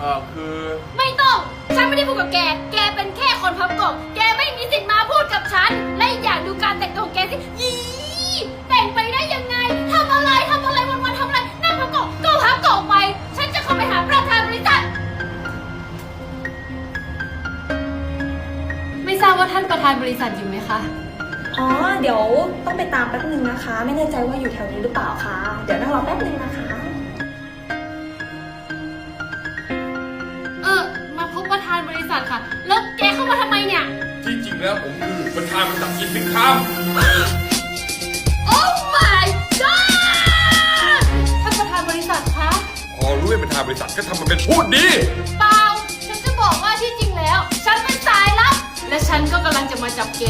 านบริษัทเอ่อคือ ไม่ต้อง ฉันไม่ได้พูดกับแก แกเป็นแค่คนพับกบแกไม่มีสิทธิ์มาพูดกับฉัน และอีกอย่างดูการแต่งตัวของแกสิยีแต่งไปได้ยังไงทำอะไรทำอะไรวันๆทำอะไร นั่งพับกบก็พับกบไป ฉันจะเข้าไปหาประธานบริษัท ไม่ทราบว่าท่านประธานบริษัทอยู่ไหมคะ อ๋อ เดี๋ยวต้องไปตามแป๊บนึงนะคะ ไม่แน่ใจว่าอยู่แถวนี้หรือเปล่าคะ เดี๋ยวนั่งรอแป๊บนึงนะคะ ริงแล้วผมคือประธานบริษัทอินฟิกคามโอ้ my god ท่านประธานบริษัทคะ พอรู้เป็นประธานบริษัทก็ทำมันเป็นพูดดี เปล่า ฉันจะบอกว่าที่จริงแล้ว ฉันเป็นสายลับ และฉันก็กำลังจะมาจับแก